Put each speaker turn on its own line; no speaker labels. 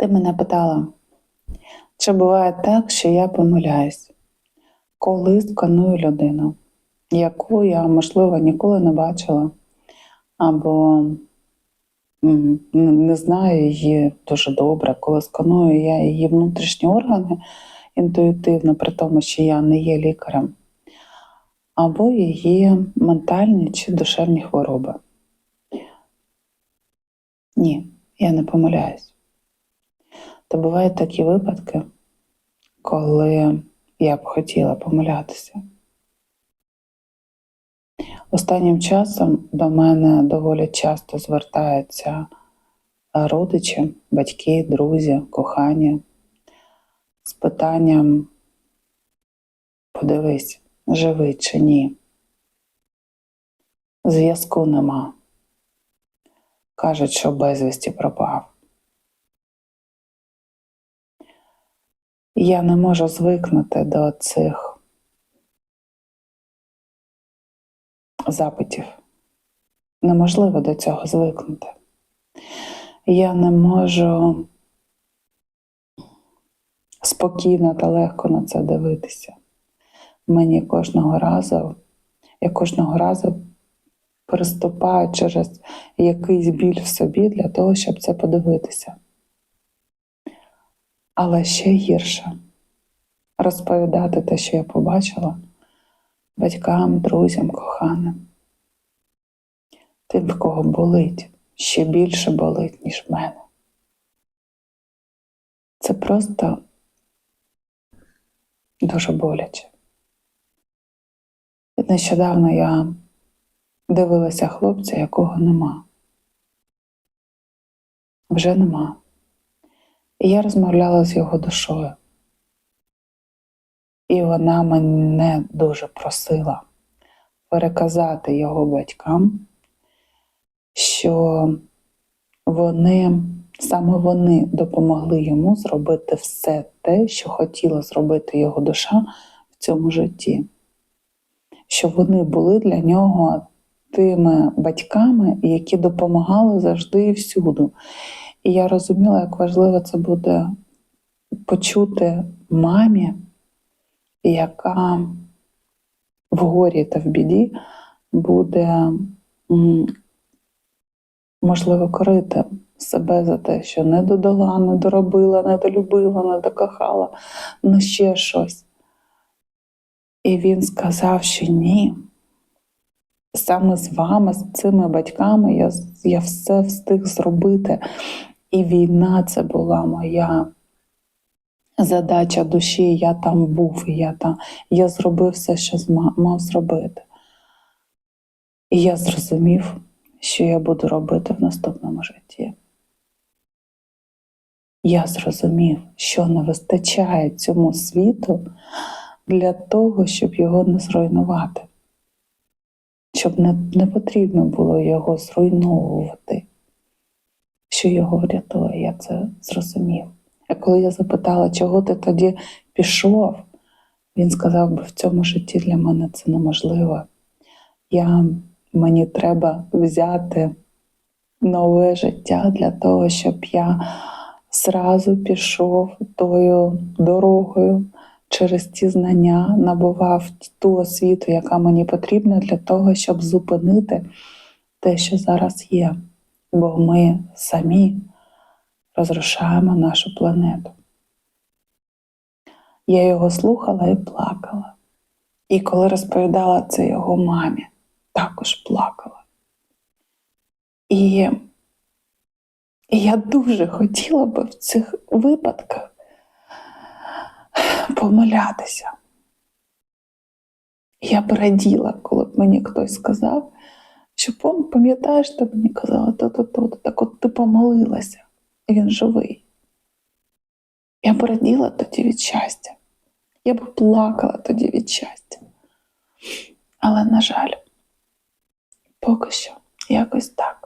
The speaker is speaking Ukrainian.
Ти мене питала, чи буває так, що я помиляюсь, коли сканую людину, яку я, можливо, ніколи не бачила, або не знаю її дуже добре, коли сканую я її внутрішні органи інтуїтивно, при тому, що я не є лікарем, або її ментальні чи душевні хвороби. Ні, я не помиляюсь. То бувають такі випадки, коли я б хотіла помилятися. Останнім часом до мене доволі часто звертаються родичі, батьки, друзі, кохані з питанням: подивись, живий чи ні. Зв'язку нема. Кажуть, що безвісті пропав. Я не можу звикнути до цих запитів. Неможливо до цього звикнути. Я не можу спокійно та легко на це дивитися. Мені кожного разу, я кожного разу переступаю через якийсь біль в собі для того, щоб це подивитися. Але ще гірше розповідати те, що я побачила батькам, друзям, коханим. Тим, в кого болить, ще більше болить, ніж в мене. Це просто дуже боляче. Нещодавно я дивилася хлопця, якого нема. Вже нема. І я розмовляла з його душою. І вона мене дуже просила переказати його батькам, що вони, саме вони допомогли йому зробити все те, що хотіла зробити його душа в цьому житті. Що вони були для нього тими батьками, які допомагали завжди і всюди. І я розуміла, як важливо це буде почути мамі, яка в горі та в біді буде, можливо, корити себе за те, що не додала, не доробила, не долюбила, не докохала, ну ще щось. І він сказав, що ні. Саме з вами, з цими батьками, я, я все встиг зробити. І війна це була моя задача душі. Я там був, я там, я зробив все, що мав зробити. І я зрозумів, що я буду робити в наступному житті. Я зрозумів, що не вистачає цьому світу для того, щоб його не зруйнувати, щоб не, не потрібно було його зруйновувати що його врятує, я це зрозумів. А коли я запитала, чого ти тоді пішов, він сказав, бо в цьому житті для мене це неможливо. Я, Мені треба взяти нове життя для того, щоб я зразу пішов тою дорогою через ті знання, набував ту освіту, яка мені потрібна для того, щоб зупинити те, що зараз є бо ми самі розрушаємо нашу планету. Я його слухала і плакала. І коли розповідала це його мамі, також плакала. І, і я дуже хотіла би в цих випадках помилятися. Я б раділа, коли б мені хтось сказав, що пам'ятаєш, ти мені казала, то-то-то, так от ти помолилася, і він живий. Я б раділа тоді від щастя. Я б плакала тоді від щастя. Але, на жаль, поки що якось так.